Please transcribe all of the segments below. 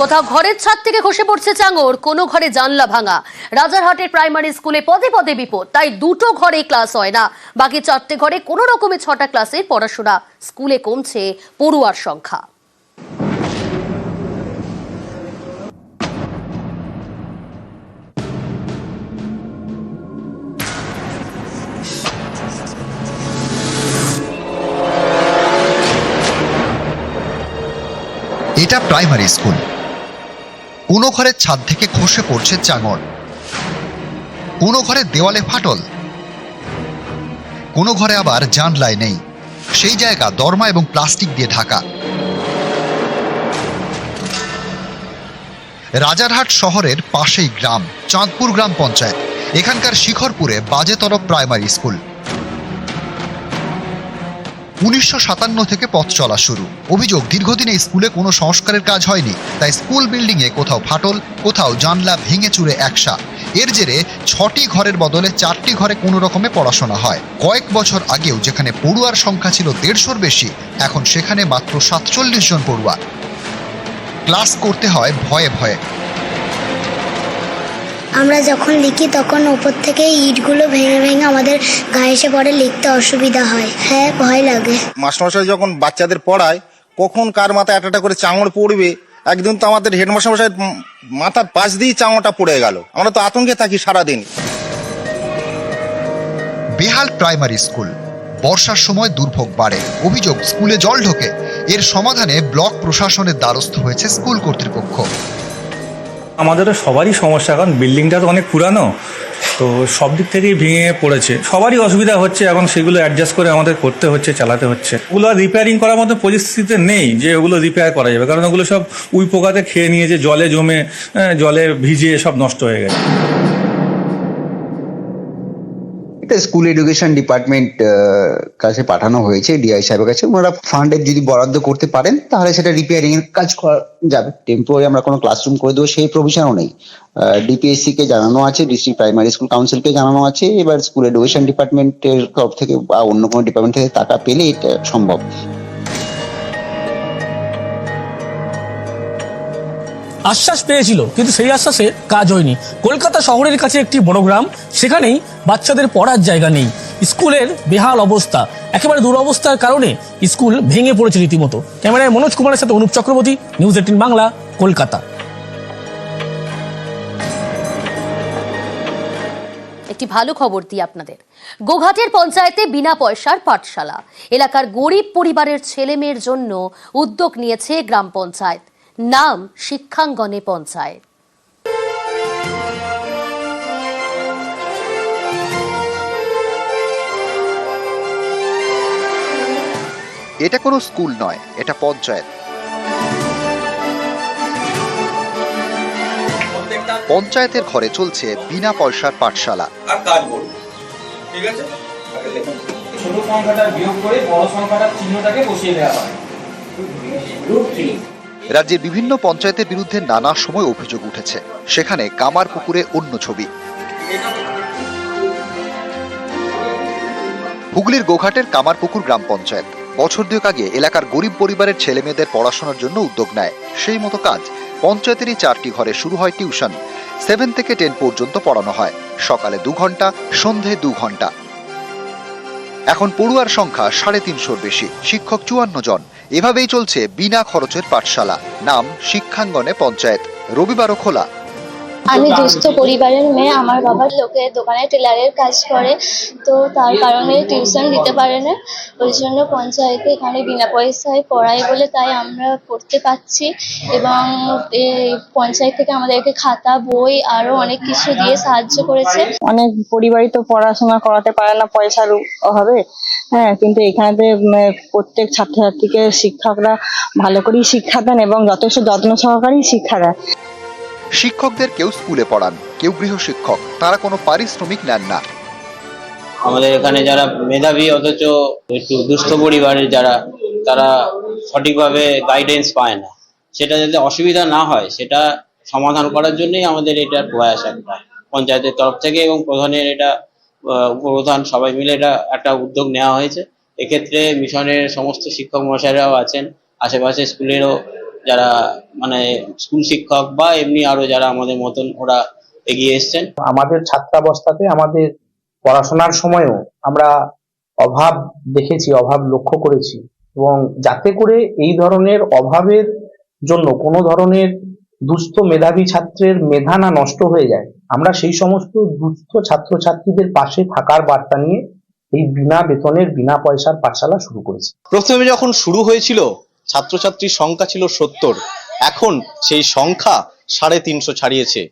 কোথাও ঘরের ছাদ থেকে খসে পড়ছে চাঙর, কোনো ঘরে জানলা ভাঙা। রাজারহাটের প্রাইমারি স্কুলে পদে পদে বিপদ, তাই দুটো ঘরে ক্লাস হয় না। বাকি চারটে ঘরে কোনো রকমে ছটা ক্লাসের পড়াশোনা, স্কুলে কমছে পড়ুয়ার সংখ্যা। এটা প্রাইমারি স্কুল। কোনো ঘরের ছাদ থেকে খসে পড়ছে চাঙড়। কোনো ঘরে দেওয়ালে ফাটল। কোনো ঘরে আবার জানলায় নেই। সেই জায়গা দরমা এবং প্লাস্টিক দিয়ে ঢাকা। রাজারহাট শহরের পাশেই গ্রাম, চাঁদপুর গ্রাম পঞ্চায়েত। এখানকার শিখরপুরে বাজেতরফ প্রাইমারি স্কুল। উনিশশো সাতান্ন থেকে পথ চলা শুরু। অভিযোগ, দীর্ঘদিনে স্কুলে কোনো সংস্কারের কাজ হয়নি, তাই স্কুল বিল্ডিংয়ে কোথাও ফাটল, কোথাও জানলা ভেঙে চুরে একসা এর জেরে ছটি ঘরের বদলে চারটি ঘরে কোনো রকমে পড়াশোনা হয়। কয়েক বছর আগেও যেখানে পড়ুয়ার সংখ্যা ছিল দেড়শোর বেশি, এখন সেখানে মাত্র সাতচল্লিশ জন পড়ুয়া। ক্লাস করতে হয় ভয়ে ভয়ে। আমরা যখন লিখি তখন ওপর থেকে ইটগুলো ভেঙে ভেঙে আমাদের গায়ে এসে পড়ে। লিখতে অসুবিধা হয়। হ্যাঁ ভয় লাগে। মাস্টারমশাই যখন বাচ্চাদের পড়ায় কখন কার মাথায় একটা একটা করে চাঙড় পড়বে একদিন তো আমাদের হেডমাস্টারমশাই মাথার পাশ দিয়েই চাঙড়টা পড়ে গেল। আমরা তো আতঙ্কে থাকি সারাদিন। বেহাল প্রাইমারি স্কুল। বর্ষার সময় দুর্ভোগ বাড়ে। অভিযোগ স্কুলে জল ঢোকে। এর সমাধানে ব্লক প্রশাসনের দ্বারস্থ হয়েছে স্কুল কর্তৃপক্ষ। আমাদেরও সবারই সমস্যা, কারণ বিল্ডিংটা তো অনেক পুরানো। তো সব দিক থেকেই ভেঙে পড়েছে। সবারই অসুবিধা হচ্ছে, এখন সেগুলো অ্যাডজাস্ট করে আমাদের করতে হচ্ছে, চালাতে হচ্ছে। ওগুলো রিপেয়ারিং করার মতো পরিস্থিতিতে নেই, যে ওগুলো রিপেয়ার করা যাবে, কারণ ওগুলো সব উই পোকাতে খেয়ে নিয়েছে, জলে জমে জলে ভিজে সব নষ্ট হয়ে গেছে। এটা স্কুল এডুকেশন ডিপার্টমেন্ট কাছে পাঠানো হয়েছে ডিআই সাহেবের কাছে। ওনারা ফান্ডের যদি বরাদ্দ করতে পারেন, তাহলে সেটা রিপেয়ারিং এর কাজ করা যাবে। টেম্পোরারি আমরা কোনো ক্লাসরুম করে দেবো, সেই প্রভিশনও নেই। ডিপিএসসি কে জানানো আছে ডিস্ট্রিক্ট প্রাইমারি স্কুল কাউন্সিল কে জানানো আছে। এবার স্কুল এডুকেশন ডিপার্টমেন্টের তরফ থেকে বা অন্য কোনো ডিপার্টমেন্ট থেকে টাকা পেলে এটা সম্ভব। আশ্বাস পেয়েছিল, কিন্তু সেই আশ্বাসে কাজ হয়নি। কলকাতা শহরের কাছে একটি বড় গ্রাম, সেখানেই বাচ্চাদের পড়ার জায়গা নেই। স্কুলের বেহাল অবস্থা, একেবারে দুরবস্থার কারণে স্কুল ভেঙে পড়েছে রীতিমতো। ক্যামেরায় মনোজ কুমারের সাথে অনুপ চক্রবর্তী, নিউজ এইটিন বাংলা, কলকাতা। একটি ভালো খবর দিই আপনাদের। গোঘাটের পঞ্চায়েতে বিনা পয়সার পাঠশালা। এলাকার গরিব পরিবারের ছেলেমেয়ের জন্য উদ্যোগ নিয়েছে গ্রাম পঞ্চায়েত। নাম শিক্ষাঙ্গনে পঞ্চায়েত এটা কোনো স্কুল নয় এটা পঞ্চায়েত। পঞ্চায়েতের ঘরে চলছে বিনা পয়সার পাঠশালা। আর কাজ করুন ঠিক আছে? আগে লিখুন। ছোট সংখ্যাটা বিয়োগ করে বড় সংখ্যাটার চিহ্নটাকে বসিয়ে দেওয়া হয়। রাজ্যের বিভিন্ন পঞ্চায়েতের বিরুদ্ধে নানা সময় অভিযোগ উঠেছে। সেখানে কামার পুকুরে অন্য ছবি। হুগলির গোঘাটের কামারপুকুর গ্রাম পঞ্চায়েত। বছর দুয়েক আগে এলাকার গরিব পরিবারের ছেলে মেয়েদের পড়াশোনার জন্য উদ্যোগ নেয়। সেই মতো কাজ পঞ্চায়েতেরই চারটি ঘরে শুরু হয় টিউশন। সেভেন থেকে টেন পর্যন্ত পড়ানো হয়। সকালে দু ঘণ্টা, সন্ধে দু ঘণ্টা। এখন পড়ুয়ার সংখ্যা সাড়ে তিনশোর বেশি, শিক্ষক চুয়ান্ন জন। এভাবেই চলছে বিনা খরচের পাঠশালা। নাম শিক্ষাঙ্গনে পঞ্চায়েত। রবিবারও খোলা। আমি দুস্থ পরিবারের মেয়ে আমার বাবার লোকে দোকানে টেলারের কাজ করে তো তার কারণে টিউশন দিতে পারে না। ওই জন্য পঞ্চায়েতে এখানে বিনা পয়সায় পড়ায় বলে তাই আমরা পড়তে পাচ্ছি এবং এই পঞ্চায়েত থেকে আমাদেরকে খাতা বই আরও অনেক কিছু দিয়ে সাহায্য করেছে। অনেক পরিবারই তো পড়াশোনা করাতে পারে না পয়সার অভাবে। হ্যাঁ কিন্তু এখানে প্রত্যেক ছাত্রছাত্রীকে শিক্ষকরা ভালো করেই শিক্ষা দেন এবং যথেষ্ট যত্ন সহকারেই শিক্ষা দেয় শিক্ষকদের কেউ স্কুলে পড়ান কেউ গৃহশিক্ষক তারা কোনো পারিশ্রমিক নেন না। আমাদের এখানে যারা মেধাবী অথচ একটু দুস্থ পরিবারের যারা তারা সঠিকভাবে গাইডেন্স পায় না। সেটা যাতে অসুবিধা না হয় সেটা সমাধান করার জন্যই আমাদের এটা প্রয়াস একটা। পঞ্চায়েতের তরফ থেকে এবং প্রধানের এটা আহ, উপপ্রধান সবাই মিলে এটা একটা উদ্যোগ নেওয়া হয়েছে। এক্ষেত্রে মিশনের সমস্ত শিক্ষক মশাইরাও আছেন আশেপাশে স্কুলেরও যারা মানে স্কুল শিক্ষক বা এমনি আরও যারা আমাদের মতন ওরা এগিয়ে এসছেন। আমাদের ছাত্রাবস্থাতে আমাদের পড়াশোনার সময়ও আমরা অভাব দেখেছি অভাব লক্ষ্য করেছি এবং যাতে করে এই ধরনের অভাবের জন্য কোনো ধরনের দুস্থ মেধাবী ছাত্রের মেধা না নষ্ট হয়ে যায়। আমরা সেই সমস্ত দুস্থ ছাত্রছাত্রীদের পাশে থাকার বার্তা নিয়ে এই বিনা বেতনের, বিনা পয়সার পাঠশালা শুরু করেছি। প্রথমে যখন শুরু হয়েছিল, ছাত্রছাত্রীর সংখ্যা ছিল সত্তর। এখন সেই সংখ্যা সাড়ে তিনশো ছাড়িয়েছে।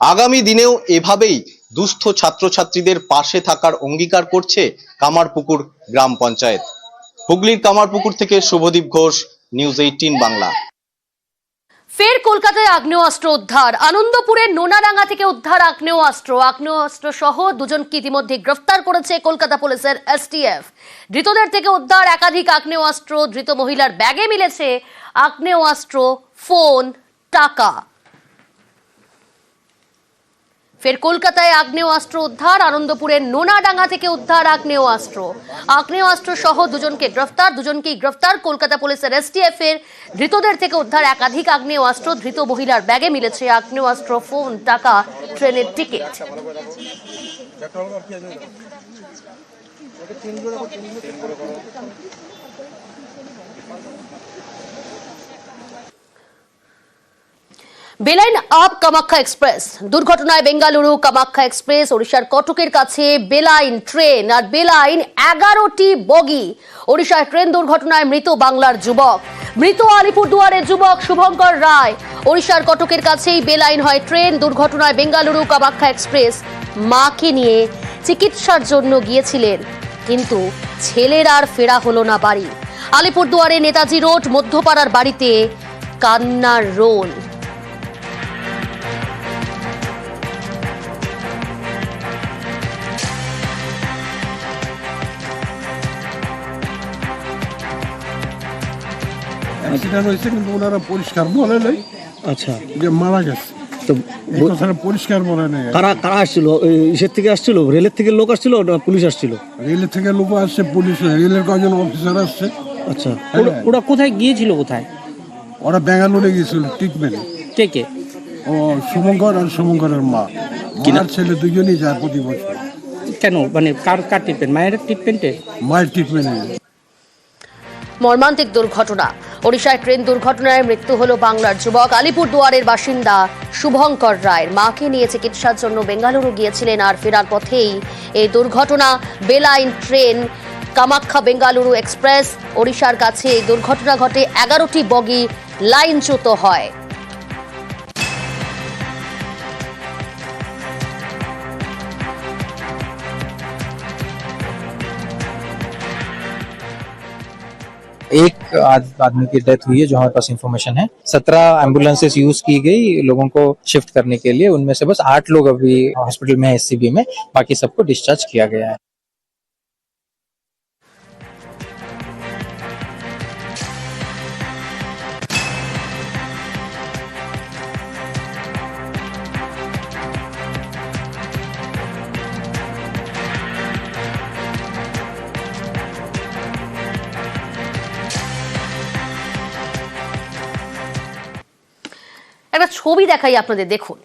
আগামী দিনেও এভাবেই দুস্থ ছাত্রছাত্রীদের পাশে থাকার অঙ্গীকার করছে কামারপুকুর গ্রাম পঞ্চায়েত। হুগলির কামারপুকুর থেকে শুভদীপ ঘোষ, নিউজ এইটিন বাংলা। ফের কলকাতায় আগ্নেয়াস্ত্র উদ্ধার। আনন্দপুরের নোনারাঙ্গা থেকে উদ্ধার আগ্নেয়াস্ত্র। আগ্নেয়াস্ত্র সহ দুজনকে ইতিমধ্যে গ্রেফতার করেছে কলকাতা পুলিশের এসটিএফ। ধৃতদের থেকে উদ্ধার একাধিক আগ্নেয়াস্ত্র। ধৃত মহিলার ব্যাগে মিলেছে আগ্নেয়াস্ত্র, ফোন, টাকা। ফের কলকাতায় আগ্নেয়াস্ত্র উদ্ধার, আনন্দপুরের নোনাডাঙ্গা থেকে উদ্ধার আগ্নেয়াস্ত্র। আগ্নেয়াস্ত্র সহ দুজনকে গ্রেফতার, দুজনকেই গ্রেফতার। কলকাতা পুলিশের এসটিএফ এর ধৃতদের থেকে উদ্ধার একাধিক আগ্নেয়াস্ত্র। ধৃত মহিলার ব্যাগে মিলেছে আগ্নেয়াস্ত্র, ফোন, টাকা, ট্রেনের টিকিট। বেলাইন আপ কামাখ্যা এক্সপ্রেস। দুর্ঘটনায় বেঙ্গালুরু কামাখ্যা এক্সপ্রেস, ওড়িশার কটকের কাছে বেলাইন ট্রেন আর বেলাইন এগারোটি বগি। ওড়িশার ট্রেন দুর্ঘটনায় মৃত বাংলার যুবক। মৃত আলিপুরদুয়ারের যুবক শুভঙ্কর রায়। ওড়িশার কটকের কাছেই বেলাইন হয় ট্রেন, দুর্ঘটনায় বেঙ্গালুরু কামাখ্যা এক্সপ্রেস। মাকে নিয়ে চিকিৎসার জন্য গিয়েছিলেন, কিন্তু ছেলের আর ফেরা হলো না বাড়ি। আলিপুরদুয়ারে নেতাজি রোড, মধ্যপাড়ার বাড়িতে কান্নার রোল। অ্যাক্সিডেন্ট হয়েছে কিন্তু ওনারা পরিষ্কার বলে নাই। আচ্ছা। যে মারা গেছে। তো এই কথাটা পরিষ্কার বলে নাই। কারা কারা আসছিল? ইসের থেকে আসছিল? রেলের থেকে লোক আসছিল না পুলিশ আসছিল? রেলের থেকে লোক আসছে পুলিশ রেলের কজন অফিসার আসছে। আচ্ছা। ওরা- ওরা কোথায় গিয়েছিল কোথায়? ওরা ব্যাঙ্গালোরে গিয়েছিল ট্রিটমেন্টে। কে কে? ও শুভঙ্কর আর শুভঙ্করের মা। মার ছেলে দুজনই যায় প্রতি বছর। কেন? মানে কার কার ট্রিটমেন্ট মায়ের ট্রিটমেন্টে মায়ের ট্রিটমেন্টে মর্মান্তিক দুর্ঘটনা। ওড়িশায় ট্রেন দুর্ঘটনায় মৃত্যু হল বাংলার যুবক। আলিপুর দুয়ারের বাসিন্দা শুভঙ্কর রায়ের মাকে নিয়ে চিকিৎসার জন্য বেঙ্গালুরু গিয়েছিলেন আর ফেরার পথেই এই দুর্ঘটনা। বেলাইন ট্রেন কামাখ্যা বেঙ্গালুরু এক্সপ্রেস, ওড়িশার কাছে এই দুর্ঘটনা ঘটে এগারোটি বগি লাইনচ্যুত হয়। एक आदमी की डेथ हुई है, जो हमारे पास इन्फॉर्मेशन है। सत्रह एम्बुलेंसेस यूज़ की गई लोगों को शिफ्ट करने के लिए। उनमें से बस आठ लोग अभी हॉस्पिटल में है एस में। बाकी सबको डिस्चार्ज किया गया है। একটা ছবি দেখাই আপনাদের, দেখুন।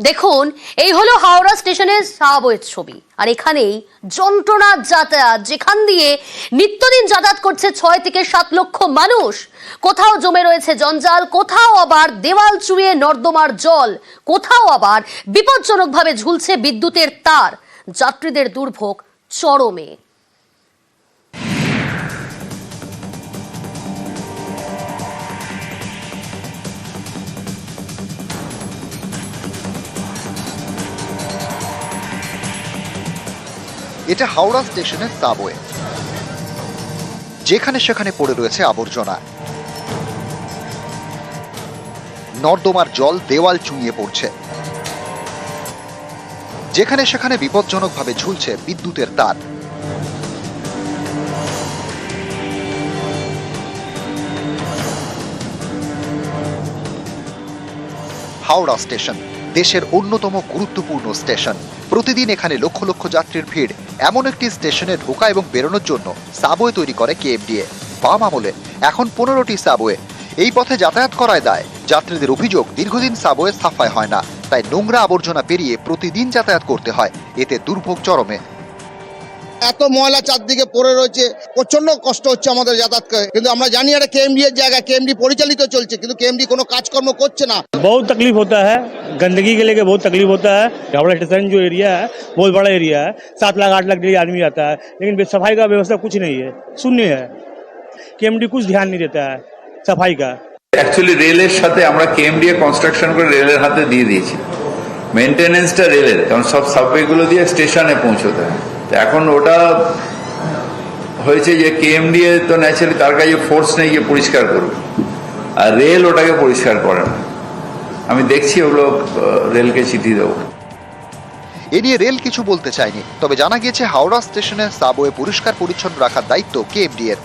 দেখুন, এই হলো হাওড়া স্টেশনের সাবওয়ের ছবি। আর এখানেই যন্ত্রণার যাতায়াত, যেখান দিয়ে নিত্যদিন যাতায়াত করছে ছয় থেকে সাত লক্ষ মানুষ। কোথাও জমে রয়েছে জঞ্জাল, কোথাও আবার দেওয়াল চুয়ে নর্দমার জল, কোথাও আবার বিপজ্জনকভাবে ঝুলছে বিদ্যুতের তার। যাত্রীদের দুর্ভোগ চরমে। এটা হাওড়া স্টেশনের সাবওয়ে যেখানে সেখানে পড়ে রয়েছে আবর্জনা। নর্দমার জল দেওয়াল চুঁইয়ে পড়ছে। যেখানে সেখানে বিপজ্জনকভাবে ঝুলছে বিদ্যুতের তার। হাওড়া স্টেশন। দেশের অন্যতম গুরুত্বপূর্ণ স্টেশন। প্রতিদিন এখানে লক্ষ লক্ষ যাত্রীর ভিড়। এমন একটি স্টেশনে ঢোকা এবং বেরোনোর জন্য সাবওয়ে তৈরি করে কেএফডিএ। বাম আমলে এখন পনেরোটি সাবওয়ে। এই পথে যাতায়াত করায় দায়। যাত্রীদের অভিযোগ, দীর্ঘদিন সাবওয়ে সাফাই হয় না। তাই নোংরা আবর্জনা পেরিয়ে প্রতিদিন যাতায়াত করতে হয়। এতে দুর্ভোগ চরমে। এত ময়লা চারদিকে পড়ে রয়েছে প্রচন্ড কষ্ট হচ্ছে আমাদের যাতায়াত করে কিন্তু আমরা জানি এটা কেএমডি এর জায়গা কেএমডি পরিচালিত চলছে কিন্তু কেএমডি কোনো কাজকর্ম করছে না बहुत तकलीफ होता है गंदगी के लेके बहुत तकलीफ होता है हावड़ा स्टेशन जो एरिया है बहुत बड़ा एरिया है सात लाख आठ लाख डेली आदमी आता है लेकिन सफाई का व्यवस्था कुछ नहीं है शून्य है के कुछ ध्यान नहीं देता है सफाई का অ্যাকচুয়ালি রেলের সাথে আমরা কেএমডিএ কনস্ট্রাকশন করে রেলের হাতে দিয়ে দিয়েছি মেনটেনেন্সটা রেলের কারণ সব সাবওয়েগুলো দিয়ে স্টেশনে পৌঁছতে হয় তো এখন ওটা হয়েছে যে কেএমডিএ তো ন্যাচারালি তার কাছে ফোর্স নেই গিয়ে পরিষ্কার করবে আর রেল ওটাকে পরিষ্কার করে না। আমি দেখছি ওগুলো রেলকে চিঠি দেবো। এ নিয়ে রেল কিছু বলতে চায়নি তবে জানা গিয়েছে হাওড়া স্টেশনে সাবওয়ে পরিষ্কার পরিচ্ছন্ন রাখার দায়িত্ব কেএমডি এর।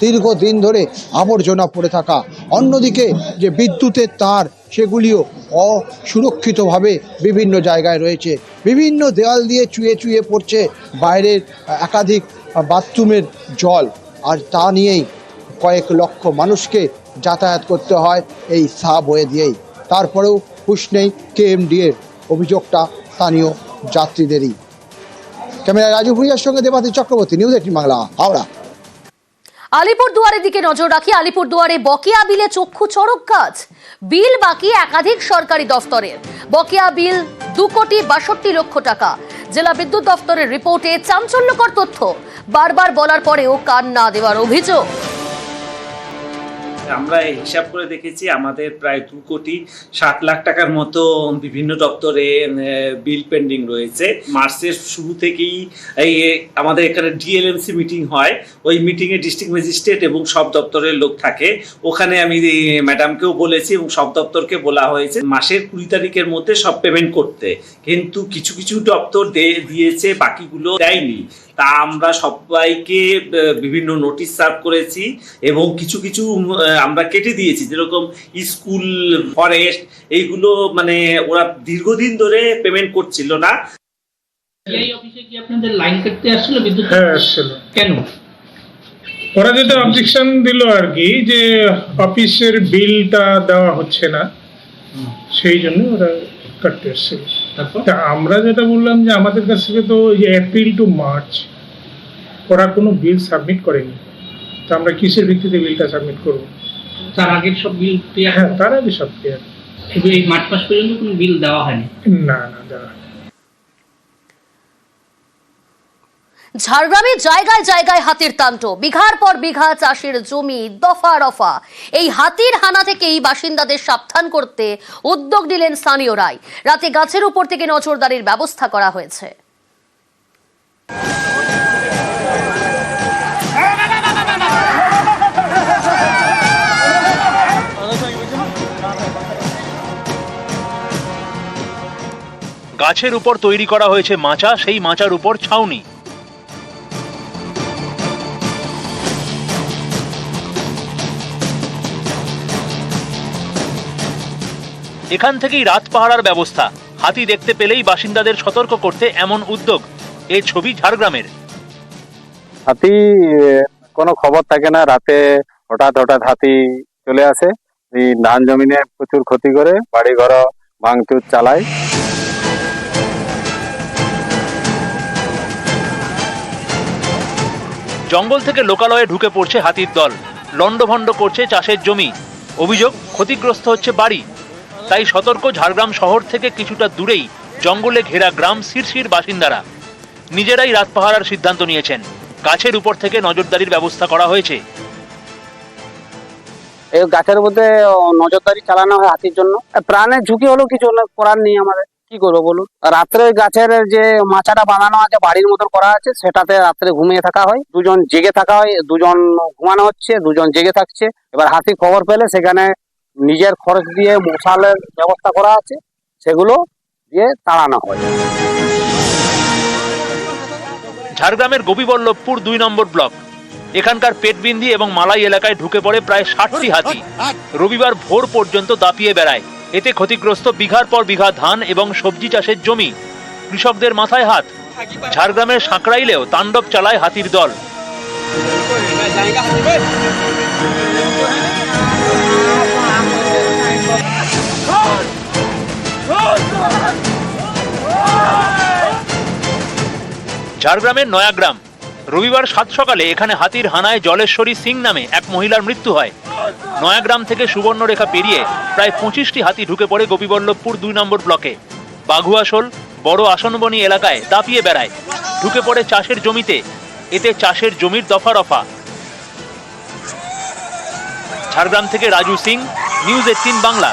দীর্ঘদিন ধরে আবর্জনা পড়ে থাকা। অন্যদিকে যে বিদ্যুতের তার সেগুলিও অসুরক্ষিতভাবে বিভিন্ন জায়গায় রয়েছে। বিভিন্ন দেওয়াল দিয়ে চুয়ে চুয়ে পড়ছে বাইরের একাধিক বাথরুমের জল। আর তা নিয়েই কয়েক লক্ষ মানুষকে যাতায়াত করতে হয় এই সাবওয়ে দিয়েই। তারপরেও হুশ নেই কেএমডি এর অভিযোগটা স্থানীয় যাত্রীদেরই। ক্যামেরা রাজু ভুইয়ার সঙ্গে দেবাতি চক্রবর্তী, নিউজ এইটিন বাংলা, হাওড়া। আলিপুর দুয়ারের দিকে নজর রাখি। আলিপুর দুয়ারে বকেয়া বিলে চক্ষু চড়ক কাজ। বিল বাকি একাধিক সরকারি দফতরের। বকেয়া বিল দু কোটি বাষট্টি লক্ষ টাকা। জেলা বিদ্যুৎ দফতরের রিপোর্টে চাঞ্চল্যকর তথ্য। বারবার বলার পরেও কান না দেওয়ার অভিযোগ। আমরা হিসাব করে দেখেছি আমাদের প্রায় দু কোটি ষাট লাখ টাকার মতো বিভিন্ন দপ্তরে বিল পেন্ডিং রয়েছে। মার্চের শুরু থেকেই এই আমাদের এখানে ডিএলএমসি মিটিং হয়। ওই মিটিংয়ে ডিস্ট্রিক্ট ম্যাজিস্ট্রেট এবং সব দপ্তরের লোক থাকে। ওখানে আমি ম্যাডামকেও বলেছি এবং সব দপ্তরকে বলা হয়েছে মাসের কুড়ি তারিখের মধ্যে সব পেমেন্ট করতে। কিন্তু কিছু কিছু দপ্তর দিয়েছে, বাকিগুলো দেয়নি। তা আমরা সবাইকে বিভিন্ন নোটিশ সার্ভ করেছি এবং কিছু কিছু আমরা কেটে দিয়েছি। যেরকম স্কুল ফরেস্ট এইগুলো মানে ওরা দীর্ঘদিন ধরে পেমেন্ট করছিল না। অফিসে কি আপনাদের লাইন কাটতে আসছিল বিদ্যুৎ হ্যাঁ আসছিল। কেন? ওরা যেটা অবজেকশন দিল আর কি যে অফিসের বিলটা দেওয়া হচ্ছে না সেই জন্য ওরা কাটতে তারপর? আমরা যেটা বললাম যে আমাদের কাছ থেকে তো এপ্রিল টু মার্চ ওরা কোনো বিল সাবমিট করেনি। তো আমরা কিসের ভিত্তিতে বিলটা সাবমিট করব? তার আগের সব বিল ক্লিয়ার হ্যাঁ তার আগে সব ক্লিয়ার এই মার্চ মাস পর্যন্ত কোনো বিল দেওয়া হয়নি? না না দেওয়া ঝাড়গ্রামে জায়গায় জায়গায় হাতির তান্ত্র বিঘার পর বিঘা চাষের জমি দফা রফা। এই হাতির হানা থেকেই বাসিন্দাদের সাবধান করতে উদ্যোগ নিলেন স্থানীয়রাই। রাতে গাছের উপর থেকে নজরদারির ব্যবস্থা করা হয়েছে। গাছের উপর তৈরি করা হয়েছে মাচা, সেই মাচার উপর ছাউনি। এখান থেকেই রাত পাহারার ব্যবস্থা। হাতি দেখতে পেলেই বাসিন্দাদের সতর্ক করতে এমন উদ্যোগ। এই ছবি ঝাড়গ্রামের। হাতি কোনো খবর থাকে না, রাতে হঠাৎ হঠাৎ হাতি চলে আসে। ধান জমিনে প্রচুর ক্ষতি করে বাড়ি ঘর ভাঙচুর চালায়। জঙ্গল থেকে লোকালয়ে ঢুকে পড়ছে হাতির দল। লণ্ডভণ্ড করছে চাষের জমি। অভিযোগ ক্ষতিগ্রস্ত হচ্ছে বাড়ি। তাই সতর্ক ঝাড়গ্রাম শহর থেকে কিছুটা দূরেই জঙ্গলে ঘেরা গ্রাম শিরশির বাসিন্দারা। নিজেরাই রাত পাহারার সিদ্ধান্ত নিয়েছেন। গাছের উপর থেকে নজরদারির ব্যবস্থা করা হয়েছে। এই গাছের মধ্যে নজরদারি চালানো হয় হাতির জন্য। প্রাণের ঝুঁকি হলো কিছু করার নেই আমাদের। কি করব বলুন? রাত্রে গাছের যে মাচাটা বানানো আছে বাড়ির মতন করা আছে সেটাতে রাত্রে ঘুমিয়ে থাকা হয়। দুজন জেগে থাকা হয় দুজন ঘুমানো হচ্ছে দুজন জেগে থাকছে। এবার হাতি খবর পেলে সেখানে নিজের খরচ দিয়ে মশালের ব্যবস্থা করা আছে সেগুলো দিয়ে তাড়ানো হয়। ঝাড়গ্রামের গোপীবল্লভপুর দুই নম্বর ব্লক। এখানকার পেটবিন্ধি এবং মালাই এলাকায় ঢুকে পড়ে প্রায় ষাটটি হাতি। রবিবার ভোর পর্যন্ত দাপিয়ে বেড়ায়। এতে ক্ষতিগ্রস্ত বিঘার পর বিঘা ধান এবং সবজি চাষের জমি। কৃষকদের মাথায় হাত। ঝাড়গ্রামের সাঁকড়াইলেও তাণ্ডব চালায় হাতির দল। ঝাড়গ্রামের নয়াগ্রাম। রবিবার সাত সকালে এখানে হাতির হানায় জলেশ্বরী সিং নামে এক মহিলার মৃত্যু হয়। নয়াগ্রাম থেকে সুবর্ণরেখা পেরিয়ে প্রায় পঁচিশটি হাতি ঢুকে পড়ে গোপীবল্লভপুর দুই নম্বর ব্লকে। বাঘুয়াশোল বড় আসনবনি এলাকায় দাপিয়ে বেড়ায়। ঢুকে পড়ে চাষের জমিতে, এতে চাষের জমির দফা রফা। ঝাড়গ্রাম থেকে রাজু সিং, নিউজ এইটিন বাংলা।